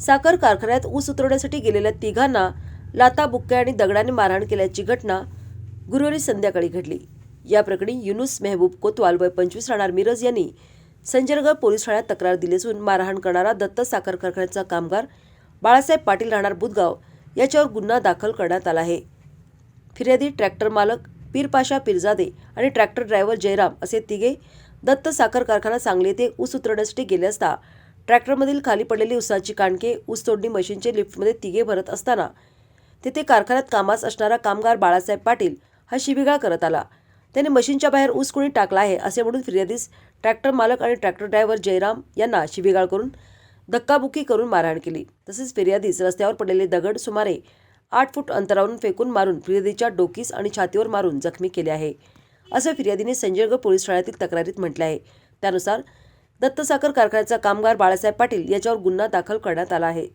साखर कारखान्यात ऊस उतरवण्यासाठी गेलेल्या तिघांना लाता बुक्के आणि दगडाने मारहाण केल्याची घटना गुरुवारी संध्याकाळी घडली. या प्रकरणी युनुस मेहबूब कोतवाल वय पंचवीस राहणार मिरज यांनी संजयनगर पोलीस ठाण्यात तक्रार दिली असून मारहाण करणारा दत्त साखर कारखान्याचा कामगार बाळासाहेब पाटील राहणार बुधगाव याच्यावर गुन्हा दाखल करण्यात आला आहे. फिर्यादी ट्रॅक्टर मालक पीरपाशा पीरजादे आणि ट्रॅक्टर ड्रायव्हर जयराम असे तिघे दत्त साखर कारखाना सांगली येथे ऊस उतरवण्यासाठी गेले असता ट्रॅक्टरमधील खाली पडलेली उसाची कांडके ऊस तोडणी मशीनचे लिफ्टमध्ये तिघे भरत असताना तेथे कारखान्यात कामास असणारा कामगार बाळासाहेब पाटील हा शिबिगाळ करत आला. त्याने मशीनच्या बाहेर ऊस कोणी टाकला आहे असे म्हणून फिर्यादीस ट्रॅक्टर मालक आणि ट्रॅक्टर ड्रायव्हर जयराम यांना शिबिगाळ करून धक्काबुक्की करून मारहाण केली. तसेच फिर्यादीस रस्त्यावर पडलेले दगड सुमारे आठ फूट अंतरावरून फेकून मारून फिर्यादीच्या डोकीस आणि छातीवर मारून जखमी केले आहे. असं फिर्यादीने संजयगड पोलीस ठाण्यातील तक्रारीत म्हटले आहे. त्यानुसार दत्त साखर कारखान्याचा कामगार बाळासाहेब पाटील याच्यावर गुन्हा दाखल करण्यात आला आहे.